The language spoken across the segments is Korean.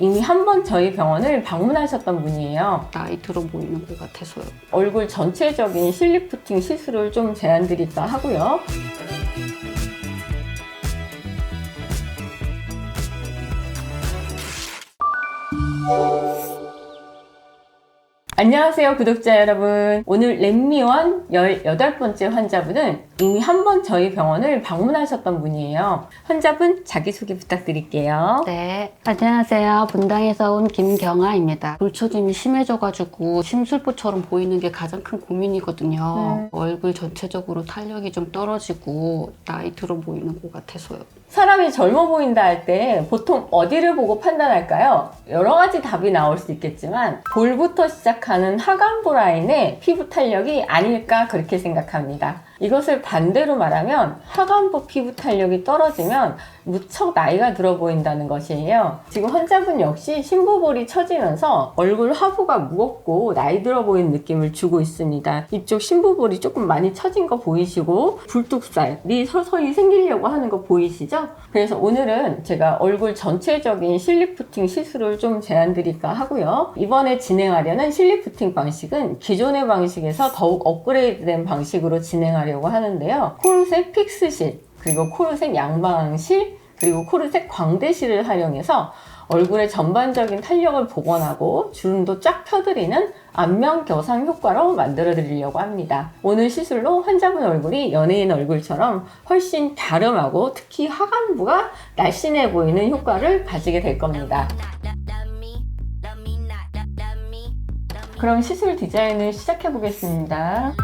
이미 한 번 저희 병원을 방문하셨던 분이에요. 나이 들어 보이는 것 같아서요. 얼굴 전체적인 실리프팅 시술을 좀 제안드릴까 하고요. 안녕하세요 구독자 여러분 오늘 렛미원 18번째 환자분은 이미 한 번 저희 병원을 방문하셨던 분이에요 환자분 자기소개 부탁드릴게요 네. 안녕하세요. 분당에서 온 김경아입니다. 불초짐이 심해져가지고 심술보처럼 보이는 게 가장 큰 고민이거든요. 네. 얼굴 전체적으로 탄력이 좀 떨어지고 나이 들어 보이는 것 같아서요. 사람이 젊어 보인다 할 때 보통 어디를 보고 판단할까요? 여러 가지 답이 나올 수 있겠지만 볼부터 시작하는 하관부 라인의 피부 탄력이 아닐까 그렇게 생각합니다. 이것을 반대로 말하면 하관부 피부 탄력이 떨어지면 무척 나이가 들어 보인다는 것이에요. 지금 환자분 역시 심부볼이 처지면서 얼굴 하부가 무겁고 나이 들어 보이는 느낌을 주고 있습니다. 이쪽 심부볼이 조금 많이 처진 거 보이시고 굴뚝살이 서서히 생기려고 하는 거 보이시죠? 그래서 오늘은 제가 얼굴 전체적인 실리프팅 시술을 좀 제안 드릴까 하고요. 이번에 진행하려는 실리프팅 방식은 기존의 방식에서 더욱 업그레이드된 방식으로 진행하려고 하는데요. 코르셋 픽스실, 그리고 코르셋 양방실, 그리고 코르셋 광대실을 활용해서 얼굴의 전반적인 탄력을 복원하고 주름도 쫙 펴드리는 안면 겨상 효과로 만들어 드리려고 합니다. 오늘 시술로 환자분 얼굴이 연예인 얼굴처럼 훨씬 갸름하고 특히 하관부가 날씬해 보이는 효과를 가지게 될 겁니다. 그럼 시술 디자인을 시작해 보겠습니다.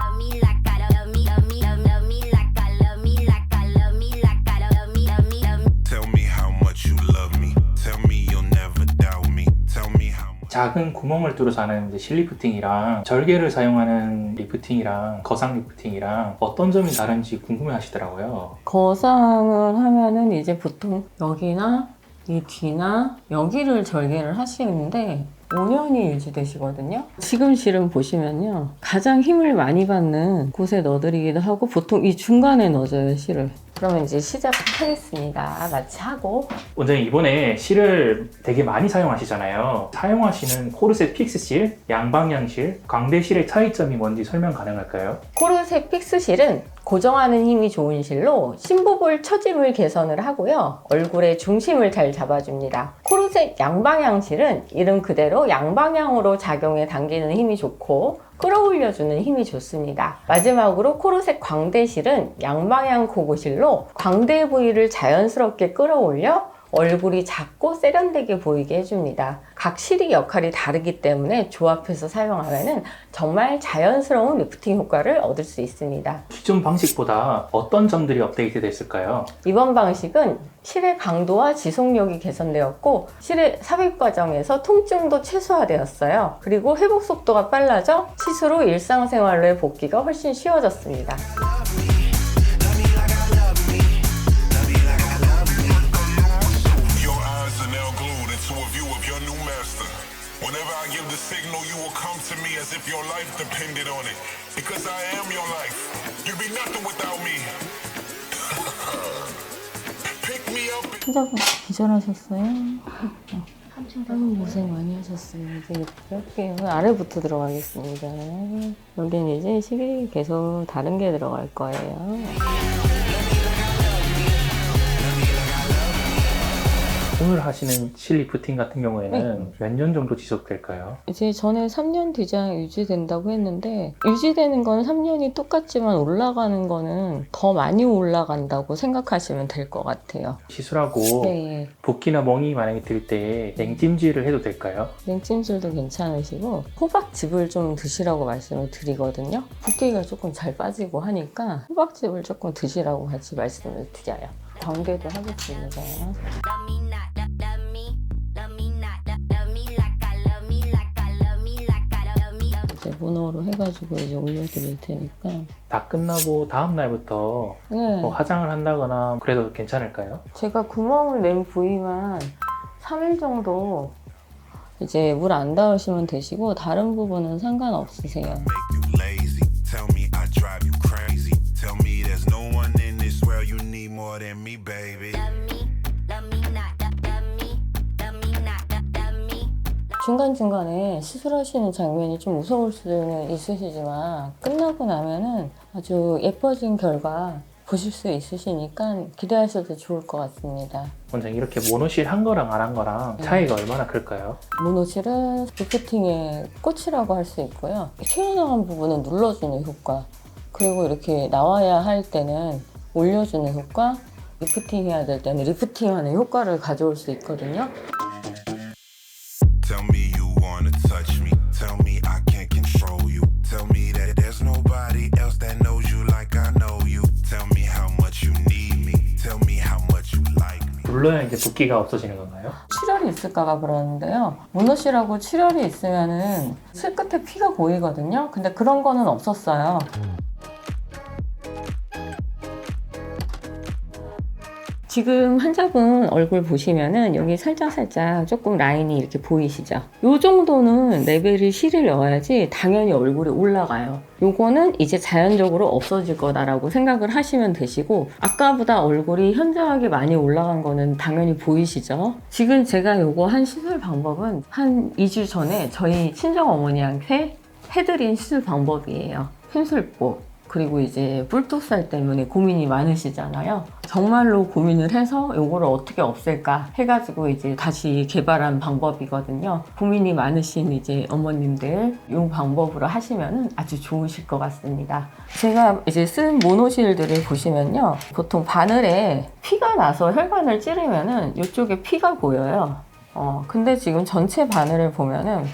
작은 구멍을 뚫어서 하는 이제 실리프팅이랑 절개를 사용하는 리프팅이랑 거상 리프팅이랑 어떤 점이 다른지 궁금해 하시더라고요. 거상을 하면은 이제 보통 여기나 이 뒤나 여기를 절개를 하시는데 5년이 유지되시거든요. 지금 실은 보시면요. 가장 힘을 많이 받는 곳에 넣어드리기도 하고 보통 이 중간에 넣어줘요, 실을. 그러면 이제 시작하겠습니다. 마치 하고 원장님 이번에 실을 되게 많이 사용하시잖아요. 사용하시는 코르셋 픽스 실, 양방향 실, 광대 실의 차이점이 뭔지 설명 가능할까요? 코르셋 픽스 실은 고정하는 힘이 좋은 실로 심부볼 처짐을 개선을 하고요. 얼굴의 중심을 잘 잡아줍니다. 코르셋 양방향 실은 이름 그대로 양방향으로 작용해 당기는 힘이 좋고 끌어올려주는 힘이 좋습니다. 마지막으로 코르셋 광대실은 양방향 고고실로 광대 부위를 자연스럽게 끌어올려 얼굴이 작고 세련되게 보이게 해줍니다. 각 실의 역할이 다르기 때문에 조합해서 사용하면 정말 자연스러운 리프팅 효과를 얻을 수 있습니다. 기존 방식보다 어떤 점들이 업데이트 됐을까요? 이번 방식은 실의 강도와 지속력이 개선되었고 실의 삽입 과정에서 통증도 최소화되었어요. 그리고 회복 속도가 빨라져 시술 후 일상생활로의 복귀가 훨씬 쉬워졌습니다. As if your life depended on it. Because I am your life. You'd be nothing without me. Pick me up. 환자분 기절하셨어요? 아유, 고생 많이 하셨어요. 이제 이렇게 아래부터 들어가겠습니다. 여기는 이제 실이 계속 다른 게 들어갈 거예요. 오늘 하시는 실리프팅 같은 경우에는 몇 년 정도 지속될까요? 이제 전에 3년 뒤장 유지된다고 했는데 유지되는 건 3년이 똑같지만 올라가는 거는 더 많이 올라간다고 생각하시면 될 것 같아요. 시술하고 네, 붓기나 멍이 만약에 들 때 냉찜질을 해도 될까요? 냉찜질도 괜찮으시고 호박즙을 좀 드시라고 말씀을 드리거든요. 붓기가 조금 잘 빠지고 하니까 호박즙을 조금 드시라고 같이 말씀을 드려요. 광대도 하겠습니다. 문어로 해가지고 이제 올려드릴 테니까. 다 끝나고 다음 날부터 네. 뭐 화장을 한다거나 그래도 괜찮을까요? 제가 구멍을 낸 부위만 3일 정도 이제 물 안 닿으시면 되시고 다른 부분은 상관없으세요. Make you lazy. Tell me I drive you crazy. Tell me there's no one in this world you need more than me, baby. 중간중간에 시술하시는 장면이 좀 무서울 수는 있으시지만 끝나고 나면은 아주 예뻐진 결과 보실 수 있으시니까 기대하셔도 좋을 것 같습니다. 원장님 이렇게 모노실 한 거랑 안 한 거랑 차이가 얼마나 클까요? 모노실은 리프팅의 꽃이라고 할 수 있고요. 튀어나온 부분은 눌러주는 효과, 그리고 이렇게 나와야 할 때는 올려주는 효과, 리프팅 해야 될 때는 리프팅하는 효과를 가져올 수 있거든요. 눌러야 이제 붓기가 없어지는 건가요? 출혈이 있을까봐 그러는데요. 모노실하고 출혈이 있으면은 실끝에 피가 보이거든요. 근데 그런 거는 없었어요. 지금 환자분 얼굴 보시면은 여기 살짝살짝 조금 라인이 이렇게 보이시죠? 요 정도는 레벨이 실을 넣어야지 당연히 얼굴이 올라가요. 요거는 이제 자연적으로 없어질 거다라고 생각을 하시면 되시고 아까보다 얼굴이 현저하게 많이 올라간 거는 당연히 보이시죠? 지금 제가 요거 한 시술 방법은 한 2주 전에 저희 친정 어머니한테 해드린 시술 방법이에요. 힘술법. 그리고 이제 뿔독살 때문에 고민이 많으시잖아요. 정말로 고민을 해서 요거를 어떻게 없앨까 해가지고 이제 다시 개발한 방법이거든요. 고민이 많으신 이제 어머님들 요 방법으로 하시면 아주 좋으실 것 같습니다. 제가 이제 쓴 모노실들을 보시면요. 보통 바늘에 피가 나서 혈관을 찌르면은 이쪽에 피가 보여요. 어, 근데 지금 전체 바늘을 보면은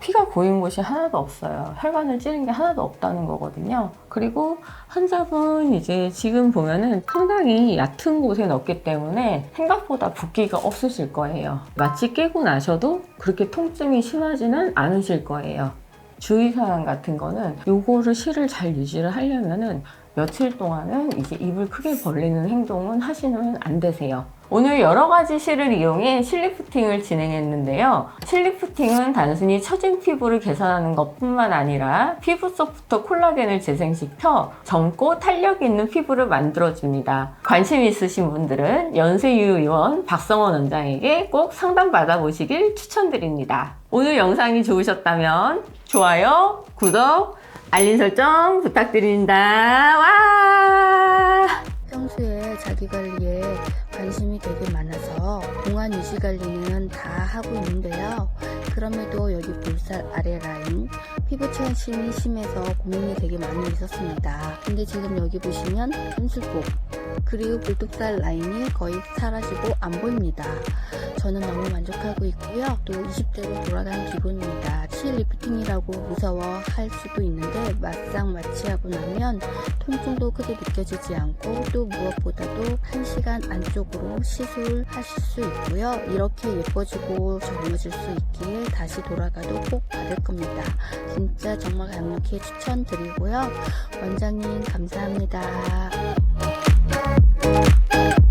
피가 고인 곳이 하나도 없어요. 혈관을 찌른 게 하나도 없다는 거거든요. 그리고 환자분 이제 지금 보면은 상당히 얕은 곳에 넣기 때문에 생각보다 붓기가 없으실 거예요. 마취 깨고 나셔도 그렇게 통증이 심하지는 않으실 거예요. 주의사항 같은 거는 요거를 실을 잘 유지를 하려면은 며칠 동안은 이제 입을 크게 벌리는 행동은 하시면 안 되세요. 오늘 여러 가지 실을 이용해 실리프팅을 진행했는데요. 실리프팅은 단순히 처진 피부를 개선하는 것 뿐만 아니라 피부 속부터 콜라겐을 재생시켜 젊고 탄력 있는 피부를 만들어줍니다. 관심 있으신 분들은 연세유 의원 박성원 원장에게 꼭 상담 받아보시길 추천드립니다. 오늘 영상이 좋으셨다면 좋아요, 구독, 알림 설정 부탁드립니다. 와! 평소에 자기 관리에 관심이 되게 많아서 공안 유지 관리는 다 하고 있는데요. 그럼에도 여기 볼살 아래 라인 피부 체심이 심해서 고민이 되게 많이 있었습니다. 근데 지금 여기 보시면 힘술복 그리고 볼독살 라인이 거의 사라지고 안 보입니다. 저는 너무 만족하고 있고요. 또 20대로 돌아간 기분입니다. 실 리프팅이라고 무서워할 수도 있는데 막상 마취하고 나면 통증도 크게 느껴지지 않고 또 무엇보다도 1시간 안쪽으로 시술하실 수 있고요. 이렇게 예뻐지고 젊어질 수 있기에 다시 돌아가도 꼭 받을 겁니다. 진짜 정말 강력히 추천드리고요. 원장님 감사합니다. Thank you.